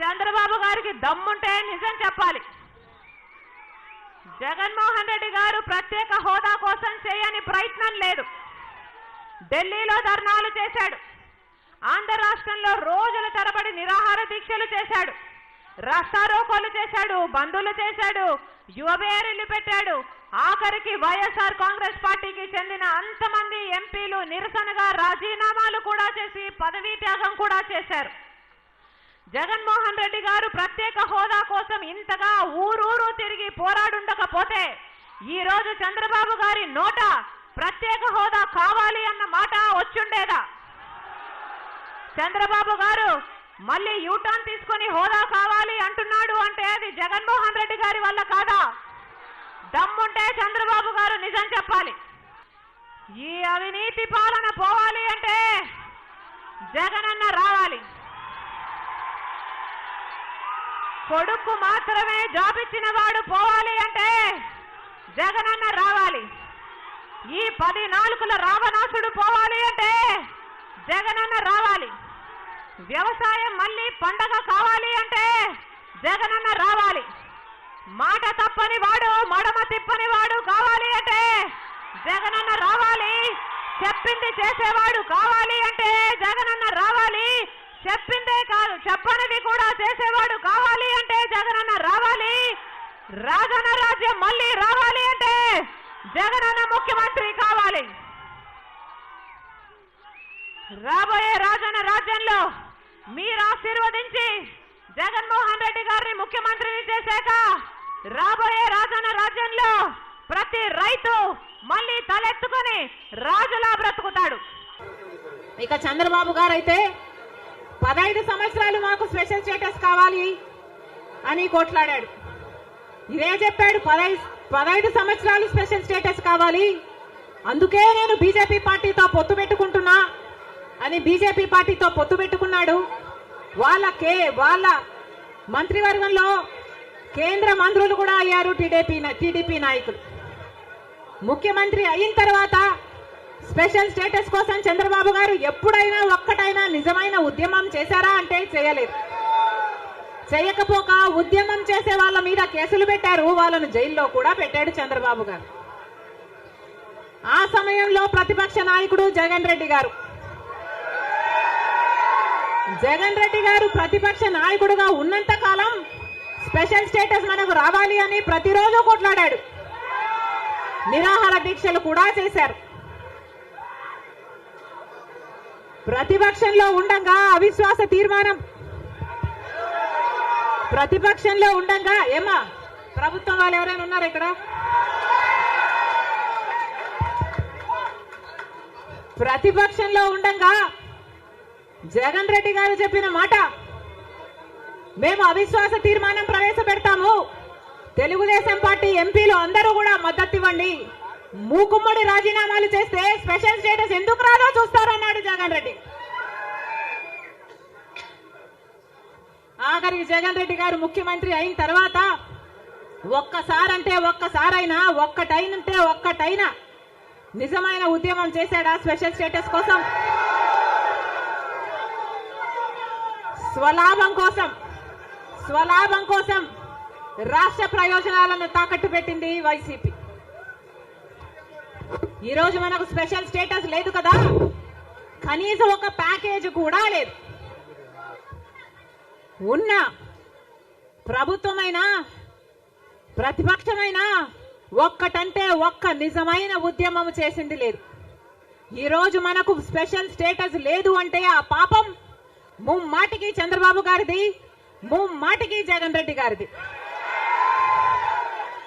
చంద్రబాబు గారికి దమ్ముంటే నిజం చెప్పాలి. జగన్మోహన్ రెడ్డి గారు ప్రత్యేక హోదా కోసం చేయని ప్రయత్నం లేదు. ఢిల్లీలో ధర్నాలు చేశాడు. ఆంధ్ర రాష్ట్రంలో రోజుల తరబడి నిరాహార దీక్షలు చేశాడు. రాస్తారోకోలు చేశాడు బంధువులు చేశాడు యువబేరిల్లు పెట్టాడు. ఆఖరికి వైఎస్ఆర్ కాంగ్రెస్ పార్టీకి చెందిన అంతమంది ఎంపీలు నిరసనగా రాజీనామాలు కూడా చేసి పదవీ త్యాగం కూడా చేశారు. జగన్మోహన్ రెడ్డి గారు ప్రత్యేక హోదా కోసం ఇంతగా ఊరూరు తిరిగి పోరాడుండకపోతే ఈ రోజు చంద్రబాబు గారి నోట ప్రత్యేక హోదా కావాలి అన్న మాట వచ్చుండేదా? చంద్రబాబు గారు మళ్ళీ యూటర్న్ తీసుకొని హోదా కావాలి అంటున్నాడు అంటే అది జగన్మోహన్ రెడ్డి గారి వల్ల కాదా? దమ్ముంటే చంద్రబాబు గారు నిజం చెప్పాలి. ఈ అవినీతి పాలన పోవాలి అంటే జగనన్న రా కొడుకు మాత్రమే జాబ్ ఇచ్చిన వాడు పోవాలి అంటే జగనన్న రావాలి. ఈ పది నాలుగుల రావణాసుడు పోవాలి అంటే జగనన్న రావాలి. వ్యవసాయం మళ్ళీ పండగ కావాలి అంటే జగనన్న రావాలి. మాట తప్పని వాడు మడమ తిప్పని వాడు కావాలి అంటే జగనన్న రావాలి. చెప్పింది చేసేవాడు కావాలి అంటే జగనన్న రావాలి. చెప్పి కాదు చెప్పనిది కూడా చేసేవాడు కావాలి అంటే జగనన్న రావాలి రాజన్న రాజ్యం మళ్ళీ రావాలి అంటే జగనన్న ముఖ్యమంత్రి కావాలి. రాబోయే రాజన్న రాజ్యంలో మీరు ఆశీర్వదించి జగన్మోహన్ రెడ్డి గారిని ముఖ్యమంత్రిని చేశాక రాబోయే రాజన్న రాజ్యంలో ప్రతి రైతు మళ్ళీ తలెత్తుకొని రాజులా బ్రతుకుతాడు. ఇక చంద్రబాబు గారు అయితే పదహైదు సంవత్సరాలు మాకు స్పెషల్ స్టేటస్ కావాలి అని కొట్లాడాడు. ఇదే చెప్పాడు. పదహైదు పదహైదు సంవత్సరాలు స్పెషల్ స్టేటస్ కావాలి. అందుకే నేను బీజేపీ పార్టీతో పొత్తు పెట్టుకుంటున్నా. అని బీజేపీ పార్టీతో పొత్తు పెట్టుకున్నాడు. వాళ్ళ కే వాళ్ళ మంత్రివర్గంలో కేంద్ర మంత్రులు కూడా అయ్యారు టీడీపీ టీడీపీ నాయకులు. ముఖ్యమంత్రి అయిన తర్వాత స్పెషల్ స్టేటస్ కోసం చంద్రబాబు గారు ఎప్పుడైనా ఒక్కటైనా నిజమైన ఉద్యమం చేశారా అంటే చేయలేదు. చేయకపోక ఉద్యమం చేసే వాళ్ళ మీద కేసులు పెట్టారు. వాళ్ళను జైల్లో కూడా పెట్టాడు చంద్రబాబు గారు. ఆ సమయంలో ప్రతిపక్ష నాయకుడు జగన్ రెడ్డి గారు. జగన్ రెడ్డి గారు ప్రతిపక్ష నాయకుడుగా ఉన్నంత కాలం స్పెషల్ స్టేటస్ మనకు రావాలి అని ప్రతిరోజు కొట్లాడాడు. నిరాహార దీక్షలు కూడా చేశారు. ప్రతిపక్షంలో ఉండగా అవిశ్వాస తీర్మానం ప్రతిపక్షంలో ఉండగా. ఏమా? ప్రభుత్వం వాళ్ళు ఎవరైనా ఉన్నారు ఇక్కడ? ప్రతిపక్షంలో ఉండగా. జగన్ రెడ్డి గారు చెప్పిన మాట. మేము అవిశ్వాస తీర్మానం ప్రవేశపెడతాము. తెలుగుదేశం పార్టీ ఎంపీలు అందరూ కూడా మద్దతు ఇవ్వండి. మూకుమ్మడి రాజీనామాలు చేస్తే స్పెషల్ స్టేటస్ ఎందుకు రాదో చూస్తారన్నాడు జగన్ రెడ్డి మరి జగన్ రెడ్డి గారు ముఖ్యమంత్రి అయిన తర్వాత ఒక్కసారంటే ఒక్కసారైనా ఒక్కటైనంటే ఒక్కటైనా నిజమైన ఉద్యమం చేశాడా స్పెషల్ స్టేటస్ కోసం? స్వలాభం కోసం స్వలాభం కోసం రాష్ట్ర ప్రయోజనాలను తాకట్టు పెట్టింది వైసీపీ. ఈ రోజు మనకు స్పెషల్ స్టేటస్ లేదు కదా? కనీసం ఒక ప్యాకేజ్ కూడా లేదు. ఉన్న ప్రభుత్వమైనా ప్రతిపక్షమైనా ఒక్కటంటే ఒక్క నిజమైన ఉద్యమం చేసింది లేదు. ఈ రోజు మనకు స్పెషల్ స్టేటస్ లేదు అంటే ఆ పాపం ముమ్మాటికి చంద్రబాబు గారిది ముమ్మాటికి జగన్ రెడ్డి గారిది.